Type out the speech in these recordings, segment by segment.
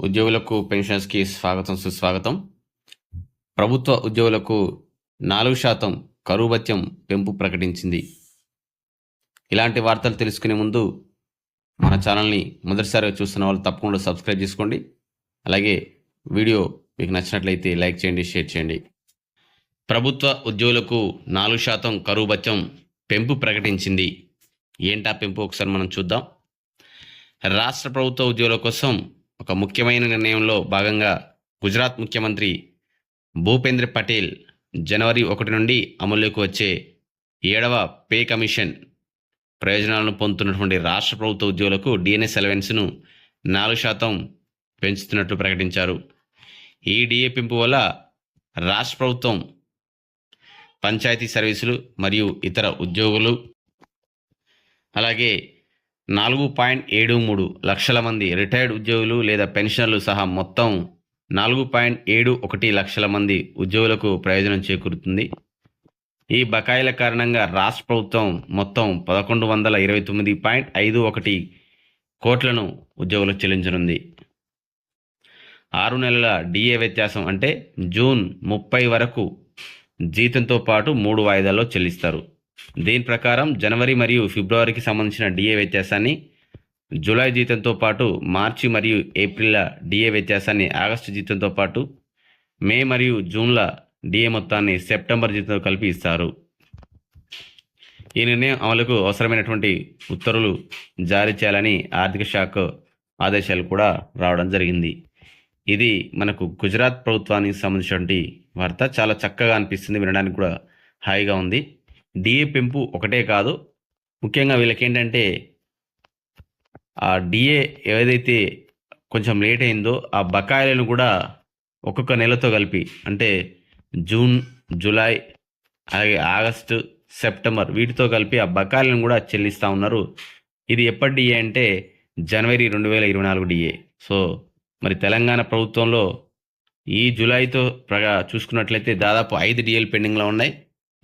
ఉద్యోగులకు పెన్షన్స్కి స్వాగతం సుస్వాగతం. ప్రభుత్వ ఉద్యోగులకు నాలుగు శాతం కరువు భత్యం పెంపు ప్రకటించింది. ఇలాంటి వార్తలు తెలుసుకునే ముందు మన ఛానల్ని మొదటిసారిగా చూస్తున్న వాళ్ళు తప్పకుండా సబ్స్క్రైబ్ చేసుకోండి. అలాగే వీడియో మీకు నచ్చినట్లయితే లైక్ చేయండి షేర్ చేయండి. ప్రభుత్వ ఉద్యోగులకు నాలుగు శాతం కరువు భత్యం పెంపు ప్రకటించింది. ఏంటా పెంపు? ఒకసారి మనం చూద్దాం. రాష్ట్ర ప్రభుత్వ ఉద్యోగుల కోసం ఒక ముఖ్యమైన నిర్ణయంలో భాగంగా గుజరాత్ ముఖ్యమంత్రి భూపేంద్ర పటేల్ జనవరి ఒకటి నుండి అమల్లోకి వచ్చే ఏడవ పే కమిషన్ ప్రయోజనాలను పొందుతున్నటువంటి రాష్ట్ర ప్రభుత్వ ఉద్యోగులకు డిఎన్ఎస్ అలవెన్స్ను నాలుగు శాతం పెంచుతున్నట్లు ప్రకటించారు. ఈ డిఏ పెంపు వల్ల రాష్ట్ర ప్రభుత్వం పంచాయతీ సర్వీసులు మరియు ఇతర ఉద్యోగులు అలాగే నాలుగు పాయింట్ ఏడు మూడు లక్షల మంది రిటైర్డ్ ఉద్యోగులు లేదా పెన్షన్లు సహా మొత్తం నాలుగు పాయింట్ ఏడు ఒకటి లక్షల మంది ఉద్యోగులకు ప్రయోజనం చేకూరుతుంది. ఈ బకాయిల కారణంగా రాష్ట్ర ప్రభుత్వం మొత్తం పదకొండు వందల ఇరవై తొమ్మిది పాయింట్ ఐదు ఒకటి కోట్లను ఉద్యోగులకు చెల్లించనుంది. ఆరు నెలల డిఏ వ్యత్యాసం అంటే జూన్ ముప్పై వరకు జీతంతో పాటు మూడు వాయిదాల్లో చెల్లిస్తారు. దీని ప్రకారం జనవరి మరియు ఫిబ్రవరికి సంబంధించిన డిఏ వ్యత్యాసాన్ని జూలై జీతంతో పాటు మార్చి మరియు ఏప్రిల్ల డిఏ వ్యత్యాసాన్ని ఆగస్టు జీతంతో పాటు మే మరియు జూన్ల డిఏ మొత్తాన్ని సెప్టెంబర్ జీతంతో కలిపి ఇస్తారు. ఈ నిర్ణయం అమలుకు అవసరమైనటువంటి ఉత్తర్వులు జారీ చేయాలని ఆర్థిక శాఖ ఆదేశాలు కూడా రావడం జరిగింది. ఇది మనకు గుజరాత్ ప్రభుత్వానికి సంబంధించినటువంటి వార్త. చాలా చక్కగా అనిపిస్తుంది వినడానికి కూడా హాయిగా ఉంది. డిఏ పెంపు ఒకటే కాదు. ముఖ్యంగా వీళ్ళకి ఏంటంటే ఆ డిఏ ఏదైతే కొంచెం లేట్ అయిందో ఆ బకాయిలను కూడా ఒక్కొక్క నెలతో కలిపి అంటే జూన్ జూలై అలాగే ఆగస్టు సెప్టెంబర్ వీటితో కలిపి ఆ బకాయిలను కూడా చెల్లిస్తూ ఉన్నారు. ఇది ఎప్పటి డిఏ అంటే జనవరి రెండు వేల ఇరవై నాలుగు డిఏ సో మరి తెలంగాణ ప్రభుత్వంలో ఈ జూలైతో ప్రగా చూసుకున్నట్లయితే దాదాపు ఐదు డిఏలు పెండింగ్లో ఉన్నాయి.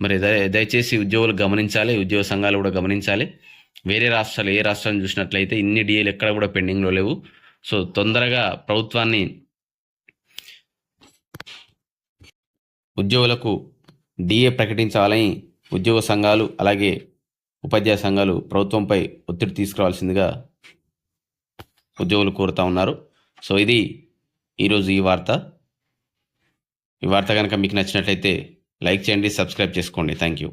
మరి దయచేసి ఉద్యోగులు గమనించాలి ఉద్యోగ సంఘాలు కూడా గమనించాలి. వేరే రాష్ట్రాలు ఏ రాష్ట్రాన్ని చూసినట్లయితే ఇన్ని డిఏలు ఎక్కడ కూడా పెండింగ్లో లేవు. సో తొందరగా ప్రభుత్వాన్ని ఉద్యోగులకు డిఏ ప్రకటించాలని ఉద్యోగ సంఘాలు అలాగే ఉపాధ్యాయ సంఘాలు ప్రభుత్వంపై ఒత్తిడి తీసుకురావాల్సిందిగా ఉద్యోగులు కోరుతా ఉన్నారు. సో ఇది ఈరోజు ఈ వార్త. ఈ వార్త కనుక మీకు నచ్చినట్లయితే లైక్ చేయండి సబ్స్క్రైబ్ చేసుకోండి. Thank you